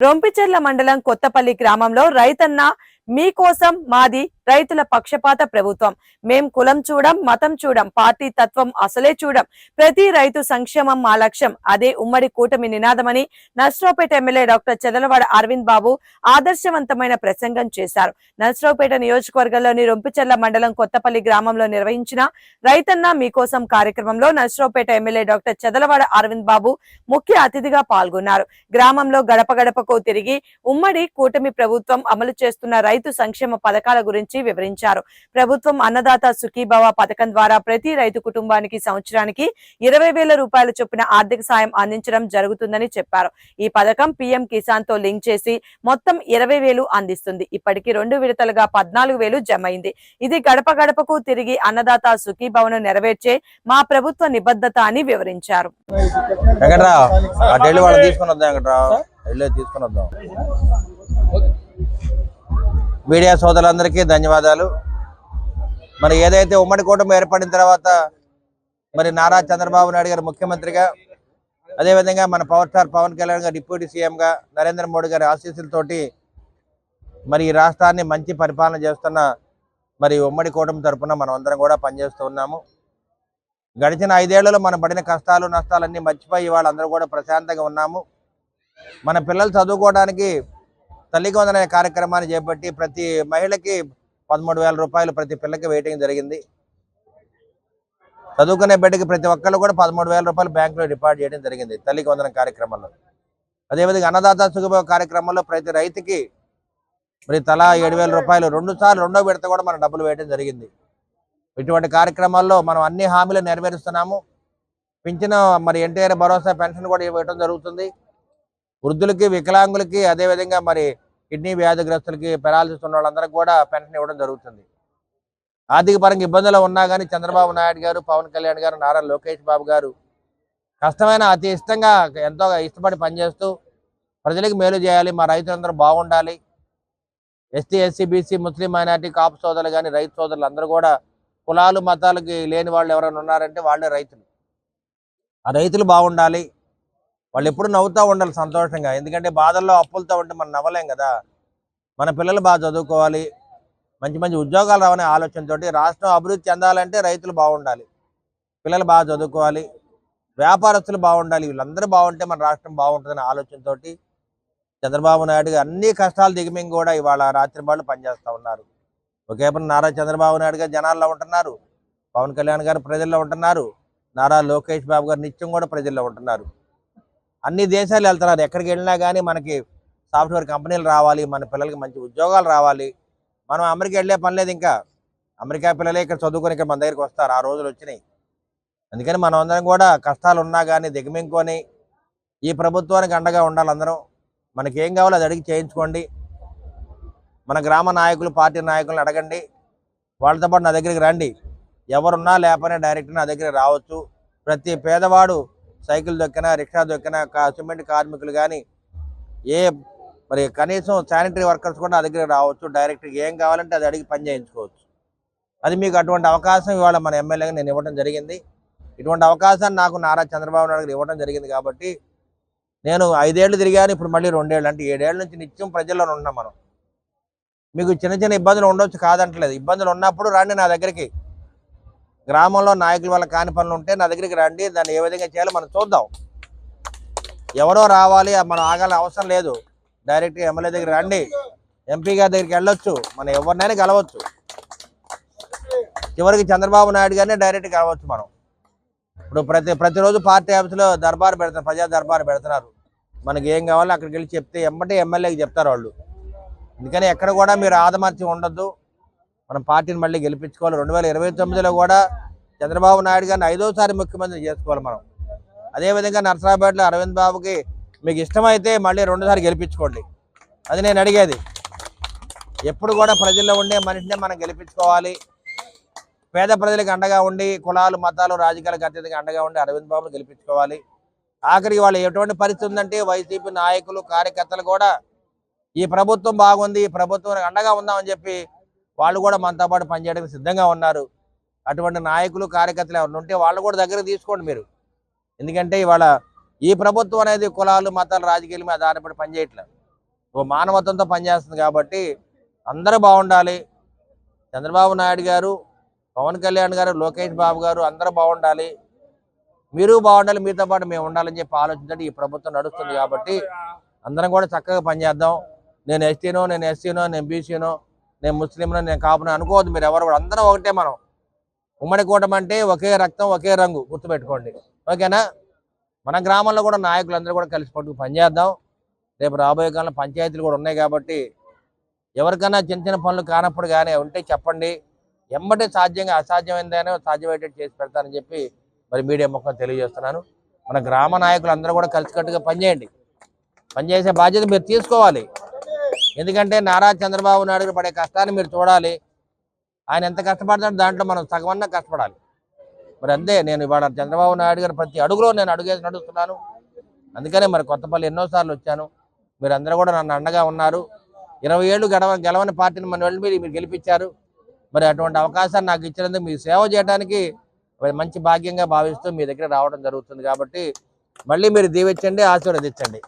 రొంపిచెర్ల మండలం కొత్తపల్లి గ్రామంలో రైతన్న మీకోసం మాది రైతుల పక్షపాత ప్రభుత్వం. మేం కులం చూడం మతం చూడం పార్టీ తత్వం అసలే చూడం. ప్రతి రైతు సంక్షేమం మా లక్ష్యం. అదే ఉమ్మడి కూటమి నినాదమని నర్సరావుపేట ఎమ్మెల్యే డాక్టర్ చెదలవాడ అరవింద్ బాబు ఆదర్శవంతమైన ప్రసంగం చేశారు. నర్సరావుపేట నియోజకవర్గంలోని రొంపిచెర్ల మండలం కొత్తపల్లి గ్రామంలో నిర్వహించిన రైతన్న మీకోసం కార్యక్రమంలో నర్సరావుపేట ఎమ్మెల్యే డాక్టర్ చెదలవాడ అరవింద్ బాబు ముఖ్య అతిథిగా పాల్గొన్నారు. గ్రామంలో గడప గడపకు తిరిగి ఉమ్మడి కూటమి ప్రభుత్వం అమలు చేస్తున్న రైతు రైతు సంక్షేమ పథకాల గురించి వివరించారు. ప్రభుత్వం అన్నదాత సుఖీభవ పథకం ద్వారా ప్రతి రైతు కుటుంబానికి సంవత్సరానికి ఇరవై వేల రూపాయల చొప్పున ఆర్థిక సాయం అందించడం జరుగుతుందని చెప్పారు. ఈ పథకం పీఎం కిసాన్తో లింక్ చేసి మొత్తం ఇరవై వేలు అందిస్తుంది. ఇప్పటికీ రెండు విడతలుగా పద్నాలుగు వేలు జమైంది. ఇది గడప గడపకు తిరిగి అన్నదాత సుఖీభవను నెరవేర్చే మా ప్రభుత్వ నిబద్ధత అని వివరించారు. తీసుకుని వద్దాం తీసుకుని వద్దాం. మీడియా సోదరులందరికీ ధన్యవాదాలు. మరి ఏదైతే ఉమ్మడి కూటమి ఏర్పడిన తర్వాత మరి నారా చంద్రబాబు నాయుడు గారు ముఖ్యమంత్రిగా అదేవిధంగా మన పవర్ స్టార్ పవన్ కళ్యాణ్ గారు డిప్యూటీ సీఎంగా నరేంద్ర మోడీ గారి ఆశీస్సులతోటి మరి ఈ రాష్ట్రాన్ని మంచి పరిపాలన చేస్తున్న మరి ఉమ్మడి కూటమి తరఫున మనం అందరం కూడా పనిచేస్తూ ఉన్నాము. గడిచిన ఐదేళ్ళలో మనం పడిన కష్టాలు నష్టాలన్నీ మర్చిపోయి వాళ్ళందరూ కూడా ప్రశాంతంగా ఉన్నాము. మన పిల్లలు చదువుకోవడానికి తల్లికి వందన కార్యక్రమాన్ని చేపట్టి ప్రతి మహిళకి పదమూడు వేల రూపాయలు ప్రతి పిల్లకి వేయటం జరిగింది. చదువుకునే బిడ్డకి ప్రతి ఒక్కళ్ళు కూడా పదమూడు వేల రూపాయలు బ్యాంకులో డిపాజిట్ చేయడం జరిగింది తల్లికి వందన కార్యక్రమంలో. అదేవిధంగా అన్నదాత సుఖభోగ కార్యక్రమంలో ప్రతి రైతుకి మరి తలా ఏడు వేల రూపాయలు రెండు సార్లు రెండో విడత కూడా మనం డబ్బులు వేయడం జరిగింది. ఇటువంటి కార్యక్రమాల్లో మనం అన్ని హామీలు నెరవేరుస్తున్నాము. పింఛను మరి ఎన్టీఆర్ భరోసా పెన్షన్ కూడా ఇవ్వడం జరుగుతుంది. వృద్ధులకి వికలాంగులకి అదేవిధంగా మరి కిడ్నీ వ్యాధిగ్రస్తులకి పెరాలసిస్ ఉన్న వాళ్ళందరికీ కూడా పెన్షన్ ఇవ్వడం జరుగుతుంది. ఆర్థిక పరంగా ఇబ్బందులు ఉన్నా కానీ చంద్రబాబు నాయుడు గారు పవన్ కళ్యాణ్ గారు నారా లోకేష్ బాబు గారు కష్టమైన అతి ఇష్టంగా ఎంతో ఇష్టపడి పనిచేస్తూ ప్రజలకు మేలు చేయాలి. మా రైతులందరూ బాగుండాలి. ST SC BC Muslim minority Kapu సోదరులు కానీ రైతు సోదరులు అందరూ కూడా కులాలు మతాలకి లేని వాళ్ళు ఎవరైనా ఉన్నారంటే వాళ్ళే రైతులు. ఆ రైతులు బాగుండాలి. వాళ్ళు ఎప్పుడు నవ్వుతూ ఉండాలి సంతోషంగా. ఎందుకంటే బాధల్లో అప్పులతో ఉంటే మనం నవ్వలేం కదా. మన పిల్లలు బాగా చదువుకోవాలి. మంచి మంచి ఉద్యోగాలు రావనే ఆలోచనతో రాష్ట్రం అభివృద్ధి చెందాలంటే రైతులు బాగుండాలి. పిల్లలు బాగా చదువుకోవాలి. వ్యాపారస్తులు బాగుండాలి. వీళ్ళందరూ బాగుంటే మన రాష్ట్రం బాగుంటుందనే ఆలోచనతో చంద్రబాబు నాయుడు అన్ని కష్టాలు దిగమింగ్ కూడా ఇవాళ రాత్రి వాళ్ళు పనిచేస్తూ ఉన్నారు. ఒకే నారా చంద్రబాబు నాయుడు గారు జనాల్లో ఉంటున్నారు. పవన్ కళ్యాణ్ గారు ప్రజల్లో ఉంటున్నారు. నారా లోకేష్ బాబు గారు నిత్యం కూడా ప్రజల్లో ఉంటున్నారు. అన్ని దేశాలు వెళ్తున్నారు. ఎక్కడికి వెళ్ళినా కానీ మనకి సాఫ్ట్వేర్ కంపెనీలు రావాలి. మన పిల్లలకి మంచి ఉద్యోగాలు రావాలి. మనం అమెరికా వెళ్ళే పని లేదు ఇంకా. అమెరికా పిల్లలే ఇక్కడ చదువుకొని ఇక్కడ మన దగ్గరికి వస్తారు. ఆ రోజులు వచ్చినాయి. అందుకని మనం అందరం కూడా కష్టాలు ఉన్నా కానీ దిగమింగుకొని ఈ ప్రభుత్వానికి అండగా ఉండాలి అందరం. మనకి ఏం కావాలో అది అడిగి చేయించుకోండి. మన గ్రామ నాయకులు పార్టీ నాయకులను అడగండి. వాళ్ళతో పాటు నా దగ్గరికి రండి. ఎవరున్నా లేకపోయినా డైరెక్ట్ నా దగ్గర రావచ్చు. ప్రతి పేదవాడు సైకిల్ దొక్కినా రిక్షా దొక్కినా కా సిమెంట్ కార్మికులు కానీ ఏ మరి కనీసం శానిటరీ వర్కర్స్ కూడా నా దగ్గర రావచ్చు. డైరెక్ట్గా ఏం కావాలంటే అది అడిగి పని చేయించుకోవచ్చు. అది మీకు అటువంటి అవకాశం ఇవాళ మన ఎమ్మెల్యేగా నేను ఇవ్వడం జరిగింది. ఇటువంటి అవకాశాన్ని నాకు నారా చంద్రబాబు నాయుడు గారు ఇవ్వడం జరిగింది కాబట్టి నేను ఐదేళ్ళు తిరిగాను ఇప్పుడు మళ్ళీ రెండేళ్ళు అంటే ఏడేళ్ళ నుంచి నిత్యం ప్రజల్లో ఉన్నాం మనం. మీకు చిన్న చిన్న ఇబ్బందులు ఉండొచ్చు కాదంటలేదు. ఇబ్బందులు ఉన్నప్పుడు రండి నా దగ్గరికి. గ్రామంలో నాయకుల వల్ల కాని పనులు ఉంటే నా దగ్గరికి రండి దాన్ని ఏ విధంగా చేయాలో మనం చూద్దాం. ఎవరో రావాలి మనం ఆగాలని అవసరం లేదు. డైరెక్ట్గా ఎమ్మెల్యే దగ్గర రండి. ఎంపీ గారి దగ్గరికి వెళ్ళొచ్చు. మనం ఎవరినైనా కలవచ్చు చివరికి చంద్రబాబు నాయుడు గారిని డైరెక్ట్ కలవచ్చు మనం. ఇప్పుడు ప్రతి ప్రతిరోజు పార్టీ ఆఫీసులో దర్బారు పెడతారు ప్రజా దర్బారు పెడుతున్నారు. మనకి ఏం కావాలో అక్కడికి వెళ్ళి చెప్తే ఎమ్మటే ఎమ్మెల్యేకి చెప్తారు వాళ్ళు. అందుకని ఎక్కడ కూడా మీరు ఆదమర్చి ఉండొద్దు. మనం పార్టీని మళ్ళీ గెలిపించుకోవాలి. రెండు వేల ఇరవై తొమ్మిదిలో కూడా చంద్రబాబు నాయుడు గారిని ఐదోసారి ముఖ్యమంత్రి చేసుకోవాలి మనం. అదేవిధంగా నర్సరాపేటలో అరవింద్ బాబుకి మీకు ఇష్టమైతే మళ్ళీ రెండోసారి గెలిపించుకోండి. అది నేను అడిగేది. ఎప్పుడు కూడా ప్రజల్లో ఉండే మనిషినే మనం గెలిపించుకోవాలి. పేద ప్రజలకు అండగా ఉండి కులాలు మతాలు రాజకీయాలకు అత్యధికంగా అండగా ఉండి అరవింద్ బాబును గెలిపించుకోవాలి. ఆఖరికి వాళ్ళు ఎటువంటి పరిస్థితి ఉందంటే వైసీపీ నాయకులు కార్యకర్తలు కూడా ఈ ప్రభుత్వం బాగుంది ఈ ప్రభుత్వానికి అండగా ఉందామని చెప్పి వాళ్ళు కూడా మనతో పాటు పనిచేయడానికి సిద్ధంగా ఉన్నారు. అటువంటి నాయకులు కార్యకర్తలు ఎవరు ఉంటే వాళ్ళు కూడా దగ్గర తీసుకోండి మీరు. ఎందుకంటే ఇవాళ ఈ ప్రభుత్వం అనేది కులాలు మతాలు రాజకీయాల మీద ఆధారపడి పనిచేయట్లేదు ఓ మానవత్వంతో పనిచేస్తుంది కాబట్టి అందరూ బాగుండాలి. చంద్రబాబు నాయుడు గారు పవన్ కళ్యాణ్ గారు లోకేష్ బాబు గారు అందరూ బాగుండాలి. మీరు బాగుండాలి మీతో పాటు మేము ఉండాలని చెప్పి ఆలోచించండి. ఈ ప్రభుత్వం నడుస్తుంది కాబట్టి అందరం కూడా చక్కగా పనిచేద్దాం. నేను ఎస్టీనో నేను ఎస్సీనో నేను బీసీనో నేను ముస్లింనో నేను కాపును అనుకోవద్దు మీరు ఎవరు కూడా. అందరం ఒకటే మనం. ఉమ్మడి కూటమి అంటే ఒకే రక్తం ఒకే రంగు. గుర్తుపెట్టుకోండి. ఓకేనా? మన గ్రామంలో కూడా నాయకులందరూ కూడా కలిసి పట్టుకు పనిచేద్దాం రేపు రాబోయే కాలంలో పంచాయతీలు కూడా ఉన్నాయి కాబట్టి ఎవరికైనా చిన్న చిన్న పనులు కానప్పుడు కానీ ఉంటే చెప్పండి. ఎంబటి సాధ్యంగా అసాధ్యమైందనే సాధ్యమయ్యేటట్టు చేసి పెడతానని చెప్పి మరి మీడియా ముఖం తెలియజేస్తున్నాను. మన గ్రామ నాయకులు అందరూ కూడా కలిసికట్టుగా పనిచేయండి. పనిచేసే బాధ్యత మీరు తీసుకోవాలి. ఎందుకంటే నారా చంద్రబాబు నాయుడు పడే కష్టాన్ని మీరు చూడాలి. ఆయన ఎంత కష్టపడతాడు దాంట్లో మనం సగమన్నా కష్టపడాలి. మరి అంతే నేను ఇవాళ చంద్రబాబు నాయుడు గారు ప్రతి అడుగులో నేను అడుగేసి నడుస్తున్నాను. అందుకనే మరి కొత్తపల్లి ఎన్నోసార్లు వచ్చాను. మీరు అందరూ కూడా నన్ను అండగా ఉన్నారు. ఇరవై ఏళ్ళు గడవ గెలవని పార్టీని మన వెళ్ళి మీరు మీరు గెలిపించారు. మరి అటువంటి అవకాశాన్ని నాకు ఇచ్చినందుకు మీ సేవ చేయడానికి మరి మంచి భాగ్యంగా భావిస్తూ మీ దగ్గర రావడం జరుగుతుంది కాబట్టి మళ్ళీ మీరు దీవించండి ఆశీర్వదించండి.